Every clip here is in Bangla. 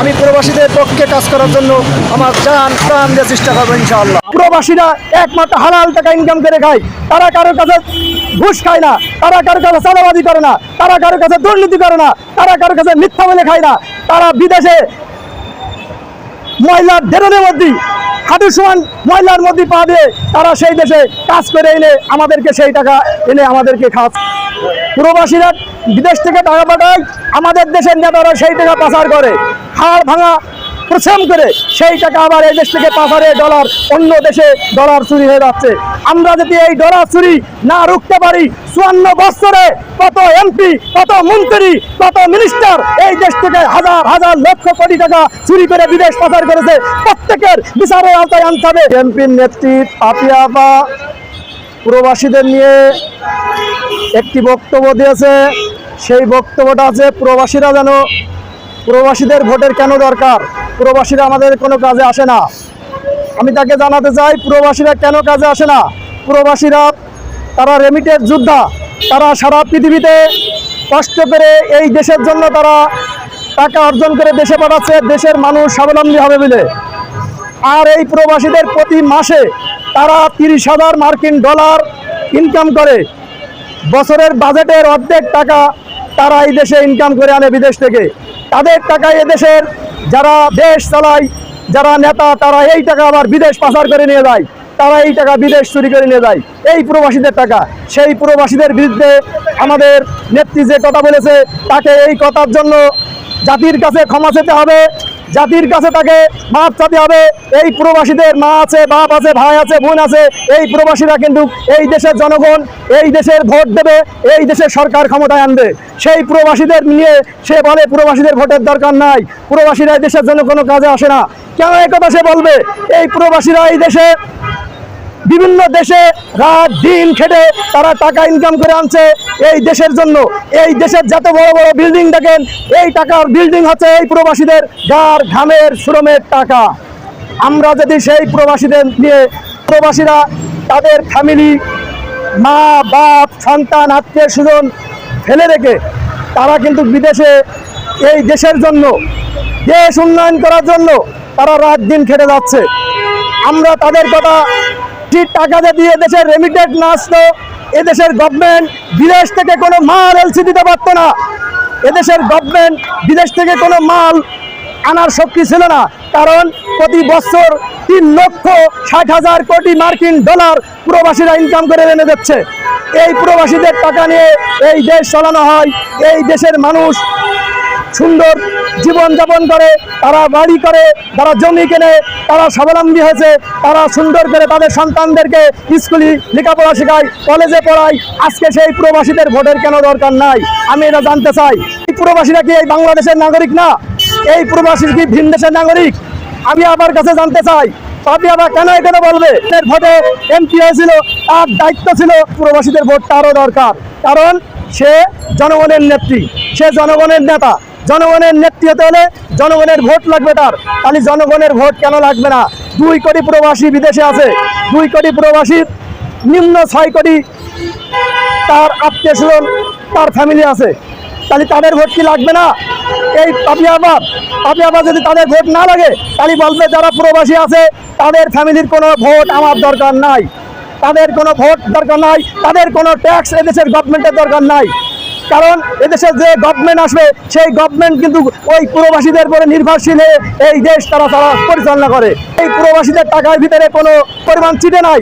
আমি প্রবাসীদের পক্ষে কাজ করার জন্য আমার জান প্রাণ দিয়ে চেষ্টা করব ইনশাআল্লাহ। প্রবাসীরা একমাত্র হালাল টাকা ইনকাম করে খায়। তারা কারোর কাছে ঘুষ খায় না, তারা কারোর কাছে চাঁদাবাদি করে না, তারা কারোর কাছে দুর্নীতি করে না, তারা কারোর কাছে মিথ্যা বলে খায় না। তারা বিদেশে ময়লার দেরনের মধ্যে হাঁটু ময়লার মধ্যে পা দিয়ে তারা সেই দেশে কাজ করে এনে আমাদেরকে সেই টাকা এনে আমাদেরকে খাস প্রবাসীরা বিদেশ থেকে টাকা পাঠায়, আমাদের দেশের নেতারা সেই টাকা পাচার করে। হাড় ভাঙা পরিশ্রম করে সেই টাকা আবার এই দেশ থেকে পাচারে ডলার, অন্য দেশে ডলার চুরি হয়ে যাচ্ছে। আমরা যদি এই ডলার চুরি না রুখতে পারি, চুয়ান্ন বছরে কত এমপি, কত মন্ত্রী, কত মিনিস্টার এই দেশ থেকে হাজার হাজার লক্ষ কোটি টাকা চুরি করে বিদেশ পাচার করেছে। প্রত্যেকের বিচারের আওতায় আনতে হবে। এমপির নেত্রী পাপিয়া বা প্রবাসীদের নিয়ে একটি বক্তব্য দিয়েছে। সেই বক্তব্যটা আছে, প্রবাসীরা যেন প্রবাসীদের ভোটের কেন দরকার? প্রবাসীরা আমাদের কোনো কাজে আসে না। আমি তাকে জানাতে চাই, প্রবাসীরা কেন কাজে আসে না? প্রবাসীরা, তারা রেমিটেড যোদ্ধা। তারা সারা পৃথিবীতে কষ্ট করে এই দেশের জন্য তারা টাকা অর্জন করে দেশে পাঠাচ্ছে, দেশের মানুষ স্বাবলম্বী হবে বলে। আর এই প্রবাসীদের প্রতি মাসে তারা তিরিশ হাজার মার্কিন ডলার ইনকাম করে। বছরের বাজেটের অর্ধেক টাকা তারা এই দেশে ইনকাম করে আনে বিদেশ থেকে। তাদের টাকা দেশের যারা দেশ চালায়, যারা নেতা, তারা এই টাকা আবার বিদেশ পাচার করে নিয়ে যায়। তারা এই টাকা বিদেশ চুরি করে নিয়ে যায়। এই প্রবাসীদের টাকা। সেই প্রবাসীদের বিরুদ্ধে আমাদের নেত্রী যে কথা বলেছে, তাকে এই কথার জন্য জাতির কাছে ক্ষমা চেতে হবে। জাতির কাছে তাকে মাপ চাতে হবে। এই প্রবাসীদের মা আছে, বাপ আছে, ভাই আছে, বোন আছে, এই প্রবাসীরা কিন্তু এই দেশের জনগণ, এই দেশের ভোট দেবে, এই দেশের সরকার ক্ষমতায় আনবে। সেই প্রবাসীদের নিয়ে সে বলে, প্রবাসীদের ভোটের দরকার নাই। প্রবাসীরা এই দেশের জন্য কোনো কাজে আসে না। কেন এই কথা সে বলবে? এই প্রবাসীরা এই দেশে বিভিন্ন দেশে রাত দিন খেটে তারা টাকা ইনকাম করে আনছে এই দেশের জন্য। এই দেশের যত বড় বড় বিল্ডিং দেখেন, এই টাকার বিল্ডিং হচ্ছে এই প্রবাসীদের গার ঘামের শ্রমের টাকা। আমরা যদি সেই প্রবাসীদের নিয়ে, প্রবাসীরা তাদের ফ্যামিলি মা, বাপ, সন্তান, আত্মীয় স্বজন ফেলে রেখে, তারা কিন্তু বিদেশে এই দেশের জন্য, দেশ উন্নয়ন করার জন্য তারা রাত দিন খেটে যাচ্ছে। আমরা তাদের কথা ঠিক টাকা যে দিয়ে দেশের রেমিটেড না আসতো এদেশের গভর্নমেন্ট বিদেশ থেকে কোনো মাল এলসি দিতে পারতো না। এদেশের গভর্নমেন্ট বিদেশ থেকে কোনো মাল আনার শক্তি ছিল না। কারণ প্রতি বছর তিন লক্ষ ষাট হাজার কোটি মার্কিন ডলার প্রবাসীরা ইনকাম করে এনে দিচ্ছে। এই প্রবাসীদের টাকা নিয়ে এই দেশ চালানো হয়। এই দেশের মানুষ সুন্দর জীবন যাপন করে, তারা বাড়ি করে, তারা জমি কেনে, তারা স্বাবলম্বী হয়েছে, তারা সুন্দর করে তাদের সন্তানদেরকে স্কুলে লেখাপড়া শেখায়, কলেজে পড়ায়। আজকে সেই প্রবাসীদের ভোটের কেন দরকার নাই? আমি এটা জানতে চাই। এই প্রবাসীরা কি এই বাংলাদেশের নাগরিক না? এই প্রবাসী কি ভিন দেশের নাগরিক? আমি আবার কাছে জানতে চাই আপনি আবার কেন এখানে বলবে? ভোটে এমপি হয়েছিল, তার দায়িত্ব ছিল প্রবাসীদের ভোট তারও দরকার। কারণ সে জনগণের নেত্রী, সে জনগণের নেতা। জনগণের নেতৃত্ব হলে জনগণের ভোট লাগবে তার। তাহলে জনগণের ভোট কেন লাগবে না? দুই কোটি প্রবাসী বিদেশে আছে। দুই কোটি প্রবাসীর নিম্ন ছয় কোটি তার আত্মীয় স্বজন, তার ফ্যামিলি আছে। তাহলে তাদের ভোট কি লাগবে না? এই পাপিয়াবাদ পাপিয়াবাদ যদি তাদের ভোট না লাগে, তাহলে বলবে যারা প্রবাসী আছে, তাদের ফ্যামিলির কোনো ভোট আমার দরকার নাই। তাদের কোনো ভোট দরকার নাই, তাদের কোনো ট্যাক্স এদেশের গভর্নমেন্টের দরকার নাই। কারণ এদেশের যে গভর্নমেন্ট আসবে, সেই গভর্নমেন্ট কিন্তু ওই প্রবাসীদের উপরে নির্ভরশীল এই দেশ তারা তারা পরিচালনা করে। এই প্রবাসীদের টাকার ভিতরে কোনো পরিমাণ চিটে নাই।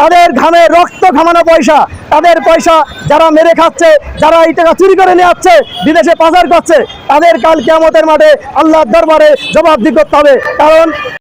তাদের ঘামে রক্ত ঘামানো পয়সা। তাদের পয়সা যারা মেরে খাচ্ছে, যারা এই টাকা চুরি করে নিয়ে যাচ্ছে বিদেশে পাচার করছে, তাদের কাল কেমতের মাঠে আল্লাহর দরবারে জবাবদি করতে হবে। কারণ